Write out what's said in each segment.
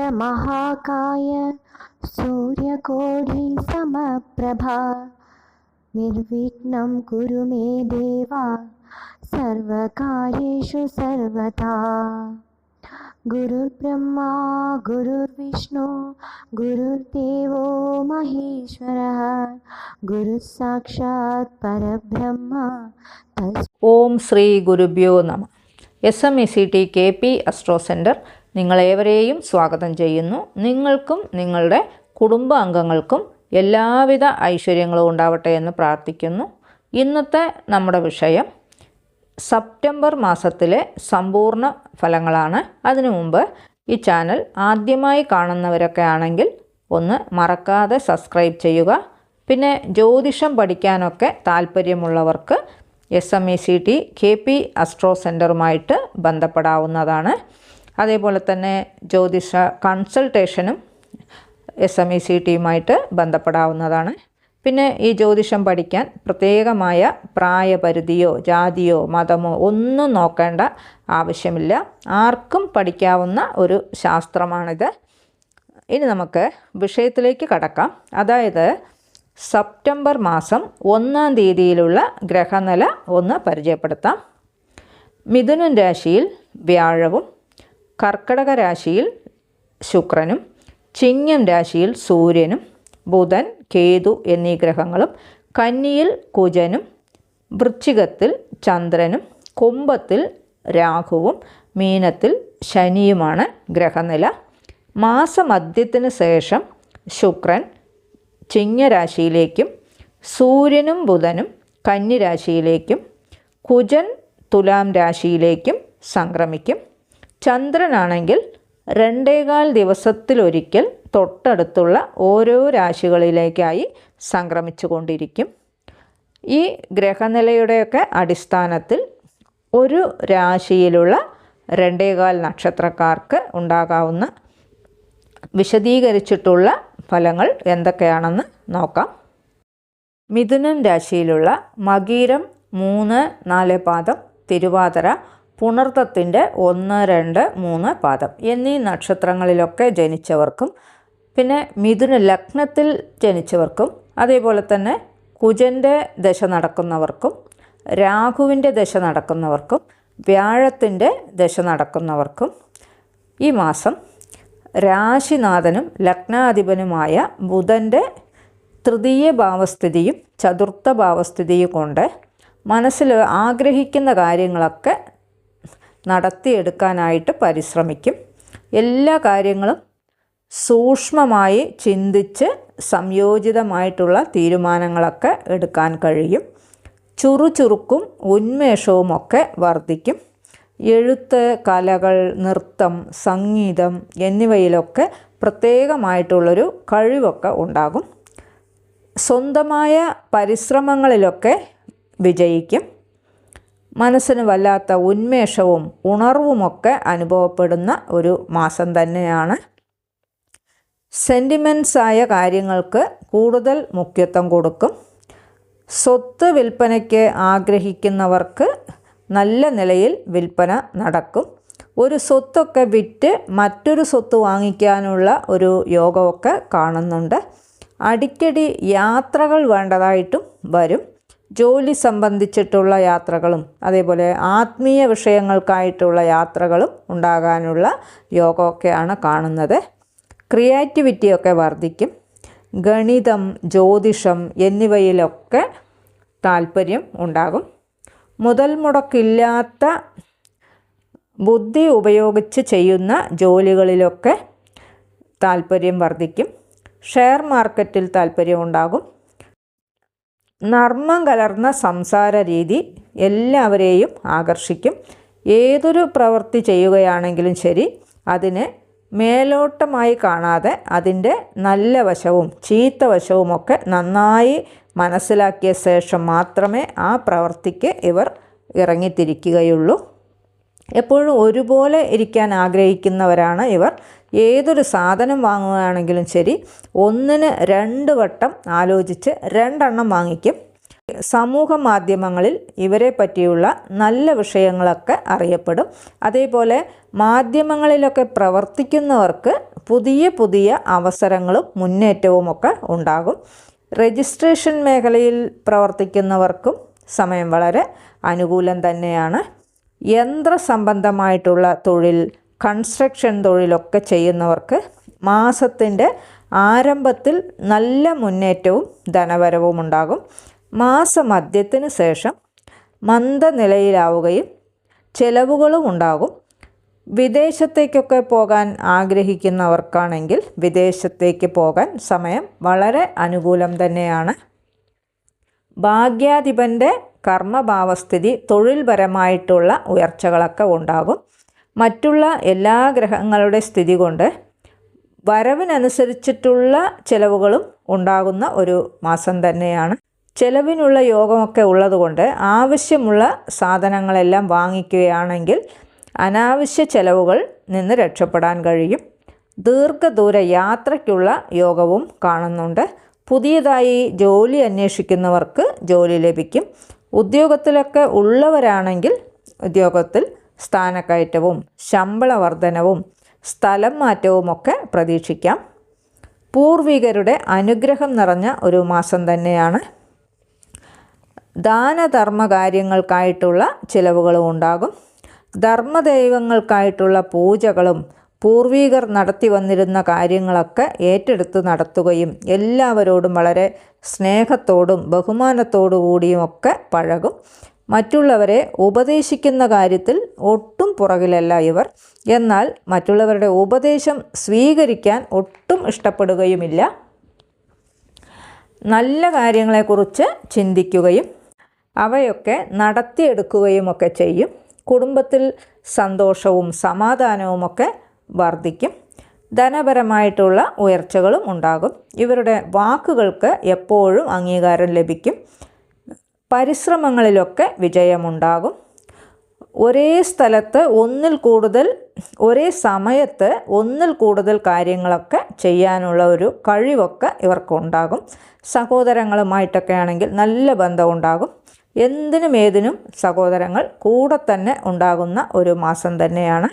वक्रतुण्डमहाकाय सूर्यकोटिसमप्रभा निर्विघ्नं कुरु मे देवा सर्वकार्येषु सर्वदा गुरुर्ब्रह्मा गुरुर्विष्णु गुरुर्देवो महेश्वरः गुरुः साक्षात् परब्रह्म तस् ഓം ശ്രീ ഗുരുഭ്യോ നമ S M E C T K P astro centre നിങ്ങളേവരെയും സ്വാഗതം ചെയ്യുന്നു. നിങ്ങൾക്കും നിങ്ങളുടെ കുടുംബ അംഗങ്ങൾക്കും എല്ലാവിധ ഐശ്വര്യങ്ങളും ഉണ്ടാവട്ടെ എന്ന് പ്രാർത്ഥിക്കുന്നു. ഇന്നത്തെ നമ്മുടെ വിഷയം സെപ്റ്റംബർ മാസത്തിലെ സമ്പൂർണ ഫലങ്ങളാണ്. അതിനു മുമ്പ് ഈ ചാനൽ ആദ്യമായി കാണുന്നവരൊക്കെ ആണെങ്കിൽ ഒന്ന് മറക്കാതെ സബ്സ്ക്രൈബ് ചെയ്യുക. പിന്നെ ജ്യോതിഷം പഠിക്കാനൊക്കെ താല്പര്യമുള്ളവർക്ക് S M E C T K P astro സെന്ററുമായിട്ട് ബന്ധപ്പെടാവുന്നതാണ്. അതേപോലെ തന്നെ ജ്യോതിഷ കൺസൾട്ടേഷനും എസ് എം ഇ സി ടിയുമായിട്ട് ബന്ധപ്പെടാവുന്നതാണ്. പിന്നെ ഈ ജ്യോതിഷം പഠിക്കാൻ പ്രത്യേകമായ പ്രായപരിധിയോ ജാതിയോ മതമോ ഒന്നും നോക്കേണ്ട ആവശ്യമില്ല. ആർക്കും പഠിക്കാവുന്ന ഒരു ശാസ്ത്രമാണിത്. ഇനി നമുക്ക് വിഷയത്തിലേക്ക് കടക്കാം. അതായത് സെപ്റ്റംബർ മാസം ഒന്നാം തീയതിയിലുള്ള ഗ്രഹനില ഒന്ന് പരിചയപ്പെടുത്താം. മിഥുനൻ രാശിയിൽ വ്യാഴവും കർക്കടക രാശിയിൽ ശുക്രനും ചിങ്ങം രാശിയിൽ സൂര്യനും ബുധൻ കേതു എന്നീ ഗ്രഹങ്ങളും കന്നിയിൽ കുജനും വൃശ്ചികത്തിൽ ചന്ദ്രനും കുംഭത്തിൽ രാഹുവും മീനത്തിൽ ശനിയുമാണ് ഗ്രഹനില. മാസമധ്യത്തിന് ശേഷം ശുക്രൻ ചിങ്ങരാശിയിലേക്കും സൂര്യനും ബുധനും കന്നിരാശിയിലേക്കും കുജൻ തുലാം രാശിയിലേക്കും സംക്രമിക്കും. ചന്ദ്രനാണെങ്കിൽ രണ്ടേകാൽ ദിവസത്തിലൊരിക്കൽ തൊട്ടടുത്തുള്ള ഓരോ രാശികളിലേക്കായി സംക്രമിച്ചു കൊണ്ടിരിക്കും ഈ ഗ്രഹനിലയുടെയൊക്കെ അടിസ്ഥാനത്തിൽ ഒരു രാശിയിലുള്ള രണ്ടേകാൽ നക്ഷത്രക്കാർക്ക് ഉണ്ടാകാവുന്ന വിശദീകരിച്ചിട്ടുള്ള ഫലങ്ങൾ എന്തൊക്കെയാണെന്ന് നോക്കാം. മിഥുനം രാശിയിലുള്ള മകീരം മൂന്ന് നാല് പാദം തിരുവാതിര പുണർത്തത്തിന്റെ ഒന്ന് രണ്ട് മൂന്ന് പാദം. എന്നീ നക്ഷത്രങ്ങളിലൊക്കെ ജനിച്ചവർക്കും പിന്നെ മിഥുന ലഗ്നത്തിൽ ജനിച്ചവർക്കും അതേപോലെ തന്നെ കുജന്റെ ദശ നടക്കുന്നവർക്കും രാഹുവിന്റെ ദശ നടക്കുന്നവർക്കും വ്യാഴത്തിന്റെ ദശ നടക്കുന്നവർക്കും ഈ മാസം രാശിനാഥനും ലഗ്നാധിപനുമായ ബുധന്റെ തൃതീയ ഭാവസ്ഥിതിയും ചതുർത്ഥ ഭാവസ്ഥിതിയും കൊണ്ട് മനസ്സിൽ ആഗ്രഹിക്കുന്ന കാര്യങ്ങളൊക്കെ നടത്തിയെടുക്കാനായിട്ട് പരിശ്രമിക്കും. എല്ലാ കാര്യങ്ങളും സൂക്ഷ്മമായി ചിന്തിച്ച് സംയോജിതമായിട്ടുള്ള തീരുമാനങ്ങളൊക്കെ എടുക്കാൻ കഴിയും. ചുറുചുറുക്കും ഉന്മേഷവുമൊക്കെ വർദ്ധിക്കും. എഴുത്ത് കലകൾ നൃത്തം സംഗീതം എന്നിവയിലൊക്കെ പ്രത്യേകമായിട്ടുള്ളൊരു കഴിവൊക്കെ ഉണ്ടാകും. സ്വന്തമായ പരിശ്രമങ്ങളിലൊക്കെ വിജയിക്കും. മനസ്സിന് വല്ലാത്ത ഉന്മേഷവും ഉണർവുമൊക്കെ അനുഭവപ്പെടുന്ന ഒരു മാസം തന്നെയാണ്. സെന്റിമെൻസായ കാര്യങ്ങൾക്ക് കൂടുതൽ മുഖ്യത്വം കൊടുക്കും. സ്വത്ത് വിൽപ്പനയ്ക്ക് ആഗ്രഹിക്കുന്നവർക്ക് നല്ല നിലയിൽ വിൽപ്പന നടക്കും. ഒരു സ്വത്തൊക്കെ വിറ്റ് മറ്റൊരു സ്വത്ത് വാങ്ങിക്കാനുള്ള ഒരു യോഗമൊക്കെ കാണുന്നുണ്ട്. അടിക്കടി യാത്രകൾ വേണ്ടതായിട്ടും വരും. ജോലി സംബന്ധിച്ചിട്ടുള്ള യാത്രകളും അതേപോലെ ആത്മീയ വിഷയങ്ങൾക്കായിട്ടുള്ള യാത്രകളും ഉണ്ടാകാനുള്ള യോഗമൊക്കെയാണ് കാണുന്നത്. ക്രിയേറ്റിവിറ്റിയൊക്കെ വർദ്ധിക്കും. ഗണിതം ജ്യോതിഷം എന്നിവയിലൊക്കെ താല്പര്യം ഉണ്ടാകും. മുതൽ മുടക്കില്ലാത്ത ബുദ്ധി ഉപയോഗിച്ച് ചെയ്യുന്ന ജോലികളിലൊക്കെ താല്പര്യം വർദ്ധിക്കും. ഷെയർ മാർക്കറ്റിൽ താല്പര്യമുണ്ടാകും നർമ്മം കലർന്ന സംസാര രീതി എല്ലാവരെയും ആകർഷിക്കും. ഏതൊരു പ്രവൃത്തി ചെയ്യുകയാണെങ്കിലും ശരി അതിനെ മേലോട്ടമായി കാണാതെ അതിന്റെ നല്ല വശവും ചീത്ത വശവുമൊക്കെ നന്നായി മനസ്സിലാക്കിയ ശേഷം മാത്രമേ ആ പ്രവൃത്തിക്ക് ഇവർ ഇറങ്ങിത്തിരിക്കുകയുള്ളൂ. എപ്പോഴും ഒരുപോലെ ഇരിക്കാൻ ആഗ്രഹിക്കുന്നവരാണ് ഇവർ. ഏതൊരു സാധനം വാങ്ങുകയാണെങ്കിലും ശരി ഒന്നിന് രണ്ട് വട്ടം ആലോചിച്ച് രണ്ടെണ്ണം വാങ്ങിക്കും. സമൂഹ മാധ്യമങ്ങളിൽ ഇവരെ പറ്റിയുള്ള നല്ല വിഷയങ്ങളൊക്കെ അറിയപ്പെടും. അതേപോലെ മാധ്യമങ്ങളിലൊക്കെ പ്രവർത്തിക്കുന്നവർക്ക് പുതിയ പുതിയ അവസരങ്ങളും മുന്നേറ്റവും ഒക്കെ ഉണ്ടാകും. രജിസ്ട്രേഷൻ മേഖലയിൽ പ്രവർത്തിക്കുന്നവർക്കും സമയം വളരെ അനുകൂലം തന്നെയാണ്. യന്ത്ര സംബന്ധമായിട്ടുള്ള തൊഴിൽ കൺസ്ട്രക്ഷൻ തൊഴിലൊക്കെ ചെയ്യുന്നവർക്ക് മാസത്തിന്റെ ആരംഭത്തിൽ നല്ല മുന്നേറ്റവും ധനവരവും ഉണ്ടാകും. മാസമധ്യത്തിന് ശേഷം മന്ദനിലയിലാവുകയും ചെലവുകളും ഉണ്ടാകും. വിദേശത്തേക്കൊക്കെ പോകാൻ ആഗ്രഹിക്കുന്നവർക്കാണെങ്കിൽ വിദേശത്തേക്ക് പോകാൻ സമയം വളരെ അനുകൂലം തന്നെയാണ്. ഭാഗ്യാധിപന്റെ കർമ്മഭാവസ്ഥിതി തൊഴിൽപരമായിട്ടുള്ള ഉയർച്ചകളൊക്കെ ഉണ്ടാകും. മറ്റുള്ള എല്ലാ ഗ്രഹങ്ങളുടെ സ്ഥിതി കൊണ്ട് വരവിനനുസരിച്ചിട്ടുള്ള ചിലവുകളും ഉണ്ടാകുന്ന ഒരു മാസം തന്നെയാണ്. ചിലവിനുള്ള യോഗമൊക്കെ ഉള്ളതുകൊണ്ട് ആവശ്യമുള്ള സാധനങ്ങളെല്ലാം വാങ്ങിക്കുകയാണെങ്കിൽ അനാവശ്യ ചിലവുകൾ നിന്ന് രക്ഷപ്പെടാൻ കഴിയും. ദീർഘദൂര യാത്രയ്ക്കുള്ള യോഗവും കാണുന്നുണ്ട്. പുതിയതായി ജോലി അന്വേഷിക്കുന്നവർക്ക് ജോലി ലഭിക്കും. ഉദ്യോഗത്തിലൊക്കെ ഉള്ളവരാണെങ്കിൽ ഉദ്യോഗത്തിൽ സ്ഥാനക്കയറ്റവും ശമ്പള വർധനവും സ്ഥലം മാറ്റവുമൊക്കെ പ്രതീക്ഷിക്കാം. പൂർവികരുടെ അനുഗ്രഹം നിറഞ്ഞ ഒരു മാസം തന്നെയാണ്. ദാനധർമ്മ കാര്യങ്ങൾക്കായിട്ടുള്ള ചിലവുകളും ഉണ്ടാകും. ധർമ്മദൈവങ്ങൾക്കായിട്ടുള്ള പൂജകളും പൂർവീകർ നടത്തി വന്നിരുന്ന കാര്യങ്ങളൊക്കെ ഏറ്റെടുത്ത് നടത്തുകയും എല്ലാവരോടും വളരെ സ്നേഹത്തോടും ബഹുമാനത്തോടു കൂടിയുമൊക്കെ പഴകും. മറ്റുള്ളവരെ ഉപദേശിക്കുന്ന കാര്യത്തിൽ ഒട്ടും പുറകിലല്ല ഇവർ. എന്നാൽ മറ്റുള്ളവരുടെ ഉപദേശം സ്വീകരിക്കാൻ ഒട്ടും ഇഷ്ടപ്പെടുകയുമില്ല. നല്ല കാര്യങ്ങളെക്കുറിച്ച് ചിന്തിക്കുകയും അവയൊക്കെ നടത്തിയെടുക്കുകയുമൊക്കെ ചെയ്യും. കുടുംബത്തിൽ സന്തോഷവും സമാധാനവുമൊക്കെ വർദ്ധിക്കും. ധനപരമായിട്ടുള്ള ഉയർച്ചകളും ഉണ്ടാകും. ഇവരുടെ വാക്കുകൾക്ക് എപ്പോഴും അംഗീകാരം ലഭിക്കും. പരിശ്രമങ്ങളിലൊക്കെ വിജയമുണ്ടാകും. ഒരേ സ്ഥലത്ത് ഒന്നിൽ കൂടുതൽ ഒരേ സമയത്ത് ഒന്നിൽ കൂടുതൽ കാര്യങ്ങളൊക്കെ ചെയ്യാനുള്ള ഒരു കഴിവൊക്കെ ഇവർക്കുണ്ടാകും. സഹോദരങ്ങളുമായിട്ടൊക്കെ ആണെങ്കിൽ നല്ല ബന്ധമുണ്ടാകും. എന്തിനും ഏതിനും സഹോദരങ്ങൾ കൂടെ തന്നെ ഉണ്ടാകുന്ന ഒരു മാസം തന്നെയാണ്.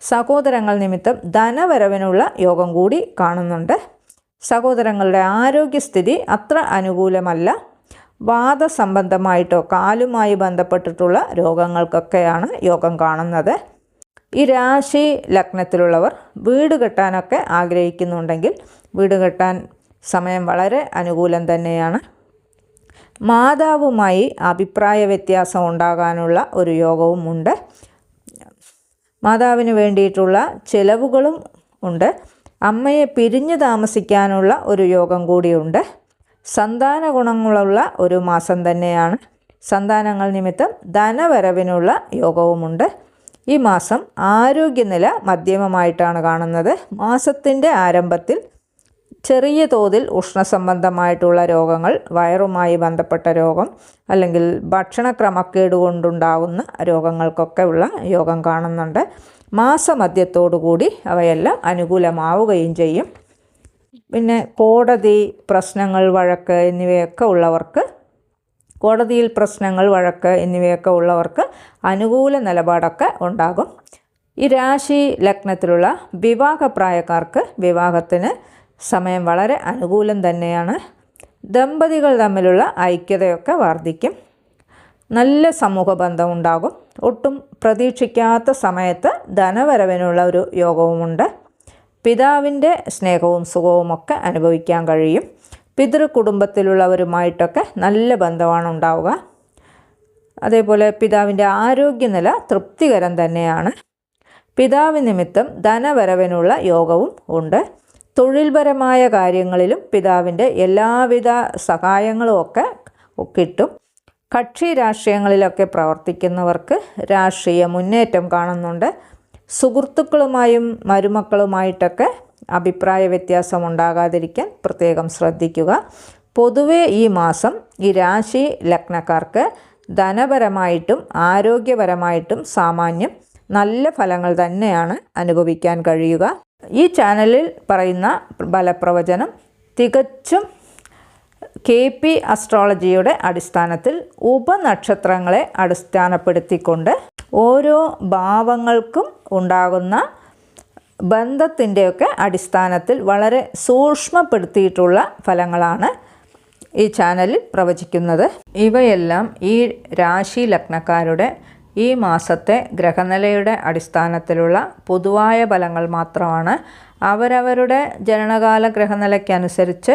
സഹോദരങ്ങൾ നിമിത്തം ധനവരവിനുള്ള യോഗം കൂടി കാണുന്നുണ്ട്. സഹോദരങ്ങളുടെ ആരോഗ്യസ്ഥിതി അത്ര അനുകൂലമല്ല. വാദസംബന്ധമായിട്ടോ കാലുമായി ബന്ധപ്പെട്ടിട്ടുള്ള രോഗങ്ങൾക്കൊക്കെയാണ് യോഗം കാണുന്നത്. ഈ രാശി ലഗ്നത്തിലുള്ളവർ വീട് കെട്ടാനൊക്കെ ആഗ്രഹിക്കുന്നുണ്ടെങ്കിൽ വീട് കെട്ടാൻ സമയം വളരെ അനുകൂലം തന്നെയാണ്. മാതാവുമായി അഭിപ്രായ വ്യത്യാസം ഉണ്ടാകാനുള്ള ഒരു യോഗവും ഉണ്ട്. മാതാവിന് വേണ്ടിയിട്ടുള്ള ചിലവുകളും ഉണ്ട്. അമ്മയെ പിരിഞ്ഞു താമസിക്കാനുള്ള ഒരു യോഗം കൂടിയുണ്ട്. സന്താന ഗുണങ്ങളുള്ള ഒരു മാസം തന്നെയാണ്. സന്താനങ്ങൾ നിമിത്തം ധനവരവിനുള്ള യോഗവുമുണ്ട്. ഈ മാസം ആരോഗ്യനില മധ്യമമായിട്ടാണ് കാണുന്നത്. മാസത്തിന്റെ ആരംഭത്തിൽ ചെറിയ തോതിൽ ഉഷ്ണസംബന്ധമായിട്ടുള്ള രോഗങ്ങൾ വയറുമായി ബന്ധപ്പെട്ട രോഗം അല്ലെങ്കിൽ ഭക്ഷണക്രമക്കേട് കൊണ്ടുണ്ടാകുന്ന രോഗങ്ങൾക്കൊക്കെ ഉള്ള യോഗം കാണുന്നുണ്ട്. മാസമധ്യത്തോടു കൂടി അവയെല്ലാം അനുകൂലമാവുകയും ചെയ്യും. പിന്നെ കോടതി പ്രശ്നങ്ങൾ വഴക്ക് എന്നിവയൊക്കെ ഉള്ളവർക്ക് കോടതിയിൽ പ്രശ്നങ്ങൾ വഴക്ക് എന്നിവയൊക്കെ ഉള്ളവർക്ക് അനുകൂല നിലപാടൊക്കെ ഉണ്ടാകും. ഈ രാശി ലഗ്നത്തിലുള്ള വിവാഹപ്രായക്കാർക്ക് വിവാഹത്തിന് സമയം വളരെ അനുകൂലം തന്നെയാണ്. ദമ്പതികൾ തമ്മിലുള്ള ഐക്യതയൊക്കെ വർദ്ധിക്കും. നല്ല സമൂഹ ബന്ധം ഉണ്ടാകും. ഒട്ടും പ്രതീക്ഷിക്കാത്ത സമയത്ത് ധനവരവിനുള്ള ഒരു യോഗവുമുണ്ട്. പിതാവിന്റെ സ്നേഹവും സുഖവുമൊക്കെ അനുഭവിക്കാൻ കഴിയും. പിതൃ കുടുംബത്തിലുള്ളവരുമായിട്ടൊക്കെ നല്ല ബന്ധമാണ് ഉണ്ടാവുക. അതേപോലെ പിതാവിന്റെ ആരോഗ്യനില തൃപ്തികരം തന്നെയാണ്. പിതാവ് നിമിത്തം ധനവരവിനുള്ള യോഗവും ഉണ്ട്. തൊഴിൽപരമായ കാര്യങ്ങളിലും പിതാവിന്റെ എല്ലാവിധ സഹായങ്ങളും ഒക്കെ കിട്ടും. കക്ഷി രാഷ്ട്രീയങ്ങളിലൊക്കെ പ്രവർത്തിക്കുന്നവർക്ക് രാഷ്ട്രീയ മുന്നേറ്റം കാണുന്നുണ്ട്. സുഹൃത്തുക്കളുമായും മരുമക്കളുമായിട്ടൊക്കെ അഭിപ്രായ വ്യത്യാസം ഉണ്ടാകാതിരിക്കാൻ പ്രത്യേകം ശ്രദ്ധിക്കുക. പൊതുവെ ഈ മാസം ഈ രാശി ലഗ്നക്കാർക്ക് ധനപരമായിട്ടും ആരോഗ്യപരമായിട്ടും സാമാന്യം നല്ല ഫലങ്ങൾ തന്നെയാണ് അനുഭവിക്കാൻ കഴിയുക. ഈ ചാനലിൽ പറയുന്ന ഫലപ്രവചനം തികച്ചും കെ പി അസ്ട്രോളജിയുടെ അടിസ്ഥാനത്തിൽ ഉപനക്ഷത്രങ്ങളെ അടിസ്ഥാനപ്പെടുത്തിക്കൊണ്ട് ഓരോ ഭാവങ്ങൾക്കും ഉണ്ടാകുന്ന ബന്ധത്തിന്റെയൊക്കെ അടിസ്ഥാനത്തിൽ വളരെ സൂക്ഷ്മപ്പെടുത്തിയിട്ടുള്ള ഫലങ്ങളാണ് ഈ ചാനലിൽ പ്രവചിക്കുന്നത്. ഇവയെല്ലാം ഈ രാശി ലഗ്നക്കാരുടെ ഈ മാസത്തെ ഗ്രഹനിലയുടെ അടിസ്ഥാനത്തിലുള്ള പൊതുവായ ഫലങ്ങൾ മാത്രമാണ്. അവരവരുടെ ജനനകാല ഗ്രഹനിലയ്ക്കനുസരിച്ച്